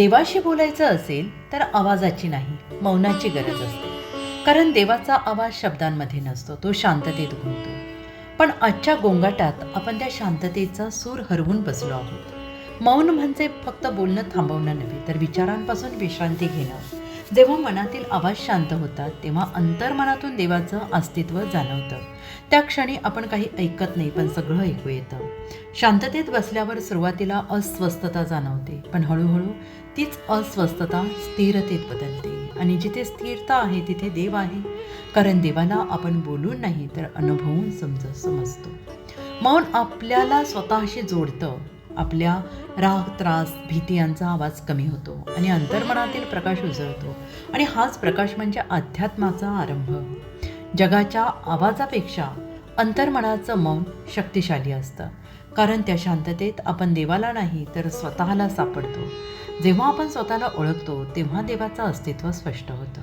देवाशी बोलायचं असेल तर आवाजाची नाही मौनाची गरज असते. कारण देवाचा आवाज शब्दांमध्ये नसतो तो शांततेत घुमतो. पण आजच्या गोंगाटात आपण त्या शांततेचा सूर हरवून बसलो आहोत. मौन म्हणजे फक्त बोलणं थांबवणं नव्हे तर विचारांपासून विश्रांती घेणं. जेव्हा मनातील आवाज शांत होतात तेव्हा अंतर्मनातून देवाचं अस्तित्व जाणवतं. त्या क्षणी आपण काही ऐकत नाही पण सगळं ऐकू येतं. शांततेत बसल्यावर सुरुवातीला अस्वस्थता जाणवते पण हळूहळू तीच अस्वस्थता स्थिरतेत बदलते. आणि जिथे स्थिरता आहे तिथे देव आहे. कारण देवाला आपण बोलून नाही तर अनुभवून समज समजतो. मौन आपल्याला स्वतःशी जोडतं. आपल्या राग त्रास भीती यांचा आवाज कमी होतो आणि अंतर्मनातील प्रकाश उजळतो आणि हाच प्रकाश म्हणजे अध्यात्माचा आरंभ. जगाच्या आवाजापेक्षा अंतर्मनाचं मौन शक्तिशाली असतं. कारण त्या शांततेत आपण देवाला नाही तर स्वतःला सापडतो. जेव्हा आपण स्वतःला ओळखतो तेव्हा देवाचं अस्तित्व स्पष्ट होतं.